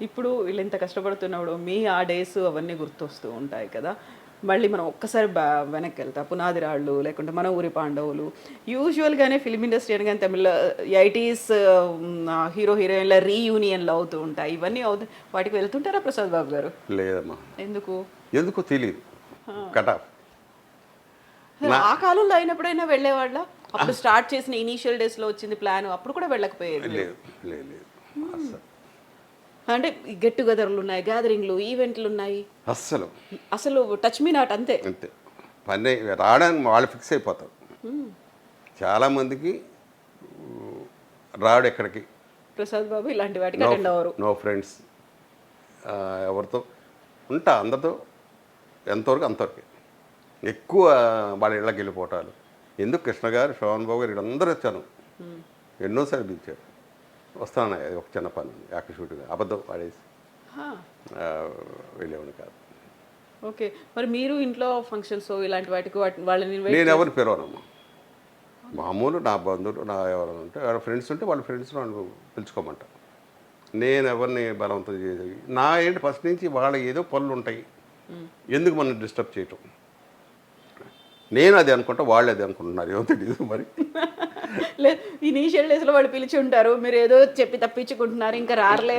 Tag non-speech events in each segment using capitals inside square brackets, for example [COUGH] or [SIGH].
ఇప్పుడు వీళ్ళు ఇంత కష్టపడుతున్నప్పుడు మీ ఆ డేస్ అవన్నీ గుర్తొస్తూ ఉంటాయి కదా. మళ్ళీ మనం ఒక్కసారి బా వెనక్కి వెళ్తా. పునాది రాళ్ళు లేకుంటే మన ఊరి పాండవులు. యూజువల్గానే ఫిలిం ఇండస్ట్రీ అనగానే తమిళ ఎయిటీస్ హీరో హీరోయిన్ల రీయూనియన్లు అవుతూ ఉంటాయి. ఇవన్నీ అవుతూ వాటికి వెళ్తుంటారా ప్రసాద్ బాబు గారు? లేదమ్మా. ఎందుకు? ఎందుకో తెలియదు ఆ. కాలంలో అయినప్పుడైనా వెళ్ళేవాళ్ళ? అప్పుడు స్టార్ట్ చేసిన ఇనీషియల్ డేస్లో వచ్చింది ప్లాన్ అప్పుడు కూడా వెళ్ళకపోయేది లేదు లేదు అంటే గెట్ టుగెదర్లు ఉన్నాయి గ్యాదరింగ్లు ఈవెంట్లు ఉన్నాయి. అస్సలు. అసలు టచ్ మీ నాట్ అంతే. అంతే. పని రావడానికి వాళ్ళు ఫిక్స్ అయిపోతారు. చాలామందికి రాడు ఎక్కడికి. ప్రసాద్ బాబు ఇలాంటి వాటికి అటెండ్ అవ్వరు. నో ఫ్రెండ్స్ ఎవరితో. ఉంటా అందరితో. ఎంతవరకు అంతవరకు. ఎక్కువ వాళ్ళ ఇళ్ళకి వెళ్ళిపోవటాలు. ఎందుకు కృష్ణ గారు శోభన్ బాబు గారు వీళ్ళందరూ వచ్చాను. ఎన్నోసార్లు పిలిచారు. వస్తాను ఒక చిన్న పని ఉంది. యాక్టర్ షూటింగ్ అబద్ధం ఆడేసి. వెళ్ళేవాడిని కాదు. ఓకే. మరి మీరు ఇంట్లో ఫంక్షన్స్ ఇలాంటి వాటికి వాటి- వాళ్ళని నేను ఎవరిని పిలవనమ్మా. మామూలు నా బంధువులు నా ఎవరైనా ఉంటే ఎవరి ఫ్రెండ్స్ ఉంటే వాళ్ళ ఫ్రెండ్స్ వాళ్ళు పిలుచుకోమంట నేను ఎవరిని బలవంతం చేసి నా ఏంటి ఫస్ట్ నుంచి వాళ్ళ ఏదో పనులు ఉంటాయి. ఎందుకు మనం డిస్టర్బ్ చేయటం? నేను అది అనుకుంటా వాళ్ళు అది అనుకుంటున్నారు. ఏమో తెలియదు మరి. [LAUGHS] లేదు ఇనీషియల్ డేస్లో వాళ్ళు పిలిచి ఉంటారు. మీరు ఏదో చెప్పి తప్పించుకుంటున్నారు. ఇంకా రారలే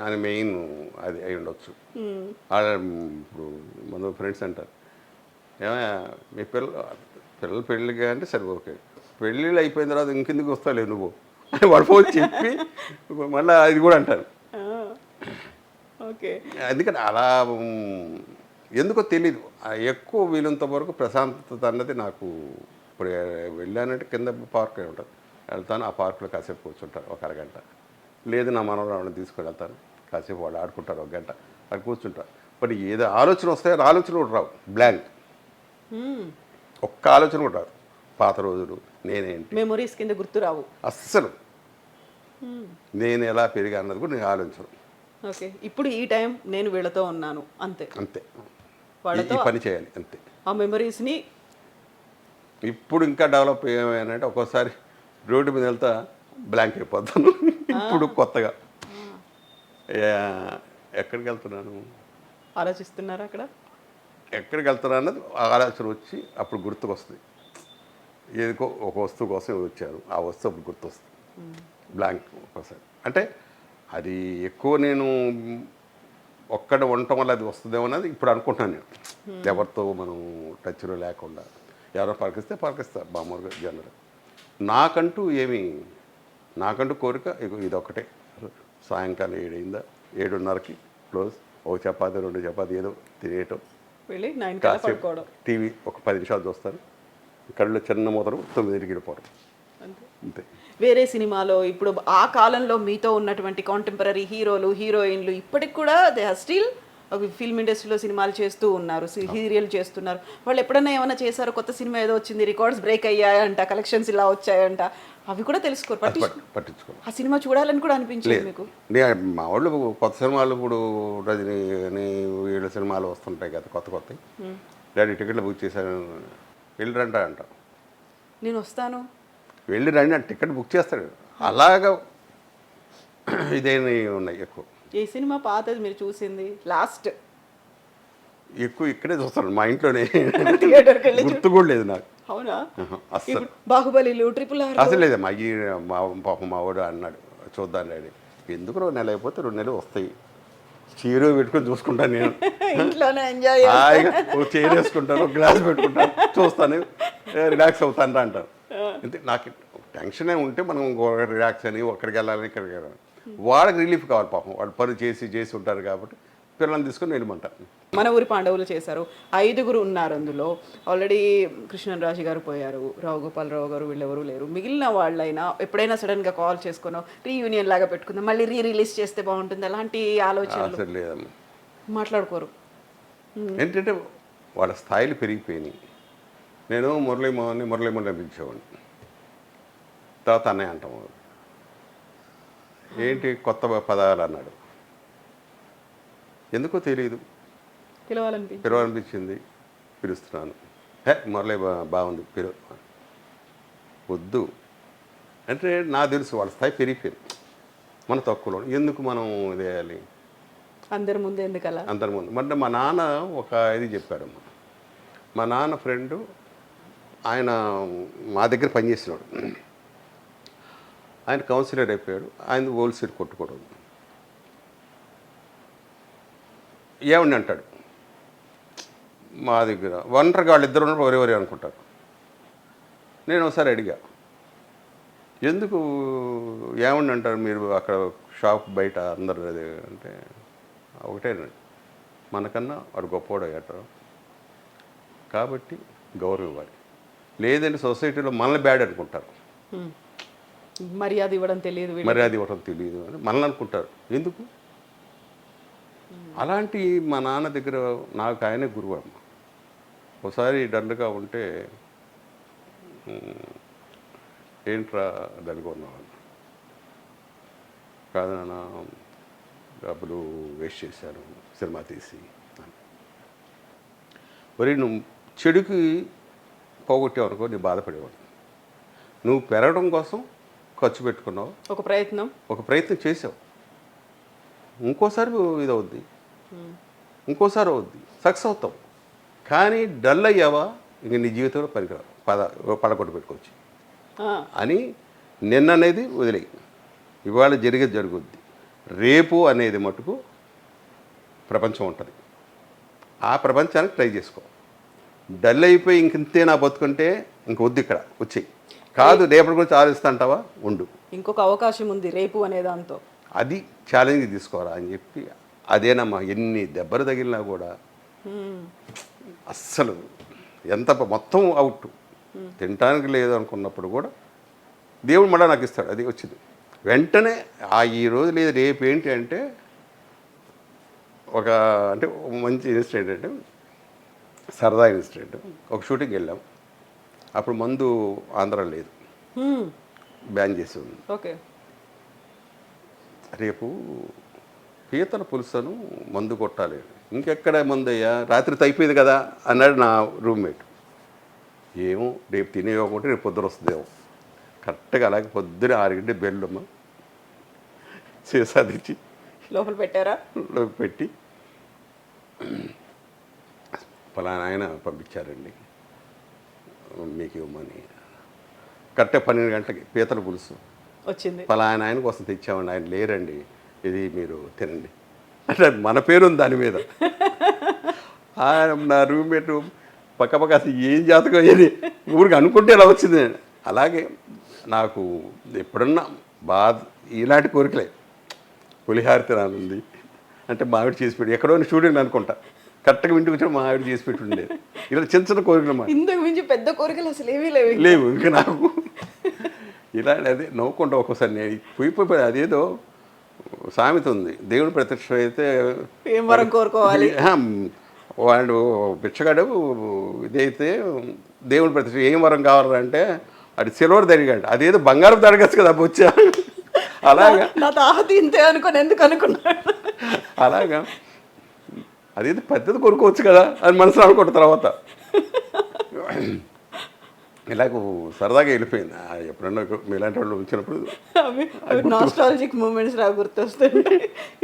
అని మెయిన్ అది అయి ఉండొచ్చు. ఇప్పుడు మన ఫ్రెండ్స్ అంటారు. ఏమయ్యా మీ పిల్ల పిల్లల పెళ్ళిగా అంటే సరే ఓకే. పెళ్ళిళ్ళు అయిపోయిన తర్వాత ఇంకెందుకు వస్తావు నువ్వు? అని వాడు ఫోన్ చెప్పి మళ్ళీ అది కూడా అంటారు. ఓకే. ఎందుకంటే అలా ఎందుకో తెలీదు. ఎక్కువ వీలంత వరకు ప్రశాంతత అన్నది నాకు ఇప్పుడు వెళ్ళానంటే కింద పార్క్ ఉంటుంది వెళ్తాను ఆ పార్కులో కాసేపు కూర్చుంటాను ఒక అరగంట. లేదు నా మనవరాలను తీసుకొని వెళ్తాను కాసేపు వాళ్ళు ఆడుకుంటారు ఒక గంట. అక్కడ కూర్చుంటారు మరి ఏదో ఆలోచన వస్తాయో ఆ ఆలోచన కూడా రావు. బ్లాంక్. ఒక్క ఆలోచన కూడా రాదు. పాత రోజులు నేనేంటి? మెమొరీస్ కింద గుర్తురావు అస్సలు. నేను ఎలా పెరిగా అన్నది కూడా నేను ఆలోచన ఓకే. ఇప్పుడు ఈ టైం నేను వీళ్ళతో ఉన్నాను. అంతే. అంతే. వాళ్ళతో పని చేయాలి. అంతే. ఆ మెమరీస్ని ఇప్పుడు ఇంకా డెవలప్ ఏమైనా ఒక్కోసారి రోడ్డు మీద వెళ్తా బ్లాంక్ అయిపోతాను. ఇప్పుడు కొత్తగా. ఎక్కడికి వెళ్తున్నాను? ఆలోచిస్తున్నారా అక్కడ? ఎక్కడికి వెళ్తున్నా అన్నది ఆలోచన వచ్చి అప్పుడు గుర్తుకొస్తుంది. ఏదికో ఒక వస్తువు కోసం వచ్చారు. ఆ వస్తువు అప్పుడు గుర్తొస్తుంది. బ్లాంక్ ఒక్కోసారి అంటే అది ఎక్కువ నేను ఒక్కడ ఉండటం వల్ల అది వస్తుందేమో అన్నది ఇప్పుడు అనుకుంటున్నాను నేను. ఎవరితో మనం టచ్లో లేకుండా. ఎవరో పలికిస్తే పలికిస్తా మామూలుగా జనరల్. నాకంటూ ఏమి నాకంటూ కోరిక ఇదొక్కటే. సాయంకాలం ఏడైందా ఏడున్నరకి క్లోజ్. ఒక చపాతి రెండు చపాతి ఏదో తినేయటం. కాసేపు టీవీ ఒక పది నిమిషాలు చూస్తాను కళ్ళు చిన్న మూతలు తొమ్మిదింటికి వెళ్ళిపోవడం అంతే. అంతే. వేరే సినిమాలో ఇప్పుడు ఆ కాలంలో మీతో ఉన్నటువంటి కాంటెంపరీ హీరోలు హీరోయిన్లు ఇప్పటికి కూడా దే ఆర్ స్టిల్ ఫిల్మ్ ఇండస్ట్రీలో సినిమాలు చేస్తూ ఉన్నారు సీరియల్ చేస్తున్నారు. వాళ్ళు ఎప్పుడైనా ఏమైనా చేశారో కొత్త సినిమా ఏదో వచ్చింది రికార్డ్స్ బ్రేక్ అయ్యాయంట కలెక్షన్స్ ఇలా వచ్చాయంట అవి కూడా తెలుసుకోరు పట్టించుకో ఆ సినిమా చూడాలని కూడా అనిపించలేదు లేదు. మీకు? మా వాళ్ళు కొత్త సినిమాలు ఇప్పుడు రజనీ అని వీళ్ళ సినిమాలు వస్తుంటాయి కదా కొత్త కొత్త డాడీ టికెట్లు బుక్ చేశాను వెళ్ళి రండి అంట. నేను వస్తాను. వెళ్ళి రండి టికెట్ బుక్ చేస్తాడు. అలాగా ఇదేమి ఉన్నాయి ఎక్కువ. ఏ సినిమా పాతది మీరు చూసింది? లాస్ట్. ఎక్కువ ఇక్కడే చూస్తాను మా ఇంట్లోనే. థియేటర్కి వెళ్ళి గుర్తు కూడా లేదు నాకు. అవునా? బాహుబలిలు ట్రిపుల్ ఆర్ అసలు ఈ మా పాపం మా వాడు అన్నాడు చూద్దాం డాడీ. ఎందుకు రెండు నెలలు అయిపోతే రెండు నెలలు వస్తాయి. చీర పెట్టుకొని చూసుకుంటాను నేను. [LAUGHS] ఇంట్లోనే ఎంజాయ్ హాయిగా ఒక చైర్ వేసుకుంటాను ఒక గ్లాస్ పెట్టుకుంటాను చూస్తాను. రిలాక్స్ అవుతాను అంటారు. అంతే నాకు టెన్షన్ ఉంటే మనం రిలాక్స్ అని ఒక్కడికి వెళ్ళాలని ఇక్కడికి వెళ్ళాలి వాళ్ళకి రిలీఫ్ కావాలి పాపం. వాళ్ళు పని చేసి చేసి ఉంటారు కాబట్టి పిల్లల్ని తీసుకొని వెళ్ళమంటారు మన ఊరి పాండవులు చేశారు. ఐదుగురు ఉన్నారు అందులో. ఆల్రెడీ కృష్ణరాజు గారు పోయారు. రావు గోపాలరావు గారు వీళ్ళెవరూ లేరు. మిగిలిన వాళ్ళైనా ఎప్పుడైనా సడన్గా కాల్ చేసుకునో రీయూనియన్ లాగా పెట్టుకుందాం మళ్ళీ రీ రిలీజ్ చేస్తే బాగుంటుంది అలాంటి ఆలోచనలు. అసలు లేదమ్మా. మాట్లాడుకోరు. ఏంటంటే వాళ్ళ స్థాయిలు పెరిగిపోయినాయి. నేను మురళీ మోహన్ని మురళీ మోహన్ పిలిచేవాడిని. తర్వాత అన్నయ్య అంటాము ఏంటి కొత్త పదాలు అన్నాడు ఎందుకో తెలియదు పిలవాలనిపి పిలవాలనిపించింది. పిలుస్తున్నాను. హే మురళీ బా బాగుంది పిలు. వద్దు. అంటే నాకు తెలుసు వాళ్ళ స్థాయి పెరిగిపోయింది. మన తక్కువలో. ఎందుకు మనం ఇది వేయాలి? అందరి ముందు ఎందుకు అలా అందరి ముందు. అంటే మా నాన్న ఒక ఇది చెప్పాడమ్మా మా నాన్న ఫ్రెండు ఆయన మా దగ్గర పనిచేసినాడు. ఆయన కౌన్సిలర్ అయిపోయాడు. ఆయన హోల్సేల్ కొట్టుకోవడం. ఏమండి అంటాడు? మా దగ్గర ఒంటరిగా వాళ్ళు ఇద్దరు ఉన్నప్పుడు ఎవరెవరి అనుకుంటారు. నేను ఒకసారి అడిగా ఎందుకు ఏమండి అంటారు మీరు అక్కడ షాప్ బయట అందరు అంటే ఒకటేనండి మనకన్నా వాడు గొప్పవాడు అయ్యారు కాబట్టి గౌరవం ఇవ్వాలి. లేదంటే సొసైటీలో మనల్ని బ్యాడ్ అనుకుంటారు. మర్యాద ఇవ్వడం తెలియదు మర్యాద ఇవ్వడం తెలియదు అని మనల్ని అనుకుంటారు. ఎందుకు? అలాంటి మా నాన్న దగ్గర నాకు ఆయనే గురువు అమ్మ ఒకసారి దండగా ఉంటే ఏంట్రా డల్గా ఉన్నావు కాదు నాన్న డబ్బులు వేస్ట్ చేశాను సినిమా తీసి. మరి నువ్వు చెడుకి పోగొట్టేవనుకో నీ బాధపడేవాడు నువ్వు పెరగడం కోసం ఖర్చు పెట్టుకున్నావు. ఒక ప్రయత్నం. ఒక ప్రయత్నం చేసావు ఇంకోసారి ఇది అవుద్ది హ్మ్. ఇంకోసారి అవుద్ది. సక్సెస్ అవుతావు. కానీ డల్ అయ్యావా? ఇంక నీ జీవితంలో పనికిరావు పద పడగొట్టు పెట్టుకోవచ్చు. అని నిన్న అనేది వదిలేయి ఇవాళ జరిగేది జరుగుద్ది. రేపు అనేది మటుకు ప్రపంచం ఉంటుంది. ఆ ప్రపంచానికి ట్రై చేసుకో. డల్ అయిపోయి ఇంకింతే నా బతుకుంటే ఇంక వద్దు ఇక్కడ వచ్చేయి. కాదు రేపటి గురించి ఆలోచిస్తా అంటావా ఉండు. ఇంకొక అవకాశం ఉంది రేపు అనే దాంతో. అది ఛాలెంజ్ తీసుకోవాలా అని చెప్పి అదేనమ్మా ఎన్ని దెబ్బలు తగిలినా కూడా. అస్సలు ఎంత మొత్తం అవుట్ తినటానికి లేదు అనుకున్నప్పుడు కూడా దేవుడు మళ్ళీ నాకు ఇస్తాడు అది వచ్చింది. వెంటనే ఆ ఈ రోజు లేదు రేపు ఏంటి అంటే ఒక అంటే మంచి ఇన్సిడెంట్ అంటే సరదా ఇన్సిడెంట్. ఒక షూటింగ్ వెళ్ళాం. అప్పుడు మందు ఆంధ్ర లేదు. బ్యాన్ చేసి ఉంది. ఓకే. రేపు పీతల పులుసను మందు కొట్టాలి. ఇంకెక్కడ మందు అయ్యా రాత్రి అయిపోయింది కదా అన్నాడు నా రూమ్మేట్. ఏమో రేపు తినేయకుంటే రేపు పొద్దున వస్తుందేమో కరెక్ట్గా అలాగే పొద్దున ఆరుగంటే బెల్లమ్మ సీసా తెచ్చి లోపల పెట్టారా? లోకి పెట్టి పలానా ఆయన పంపించారండి. మీకు ఇవ్వమని కరెక్ట్గా పన్నెండు గంటలకి పీతల పులుసు. వచ్చింది. పలానా ఆయన కోసం తెచ్చామండి. ఆయన లేరండి. ఇది మీరు తినండి. అంటే మన పేరు ఉంది దాని మీద. ఆయన నా రూమ్మేట్ పక్క పక్క అసలు ఏం జాతకం ఏది ఊరికి అనుకుంటే ఇలా వచ్చింది. అలాగే నాకు ఎప్పుడన్నా బాధ ఇలాంటి కోరికలే. పులిహార తినాలంది అంటే మావిడి చేసి పెట్టి ఎక్కడో స్టూడెంట్ అనుకుంటా. కరెక్ట్గా ఇంటికి వచ్చిన మావిడి చేసి పెట్టి ఉండేది ఇలా చిన్న చిన్న కోరికలు అన్నమాట. ఇంతకు మించి పెద్ద కోరికలు అసలు ఏమీ లేవు. లేవు ఇంకా నాకు. ఇలా అదే నవ్వుకుంటా ఒక్కోసారి నేను పోయి పోయి అదేదో సామెత ఉంది. దేవుడు ప్రత్యక్ష అయితే ఏం వరం కోరుకోవాలి? వాడు బిచ్చగాడు ఇదైతే దేవుడు ప్రత్యక్ష ఏం వరం కావాలంటే అది సిల్వర్ దరిగంట అదేదో బంగారం దరగచ్చు కదా బొచ్చా అలాగా. నా తాహతి ఇంతే అనుకోని ఎందుకు అనుకున్నాడు? అలాగా. అదేదో? పెద్దది కొనుక్కోవచ్చు కదా అని మనసులో అనుకుంట తర్వాత. ఇలాగ సరదాగా వెళ్ళిపోయింది. ఎప్పుడన్నా మీలాంటి వాళ్ళు వచ్చినప్పుడు నాస్టాలజిక్ మూమెంట్స్ రా గుర్తొస్తుంటాయి. ఇప్పుడు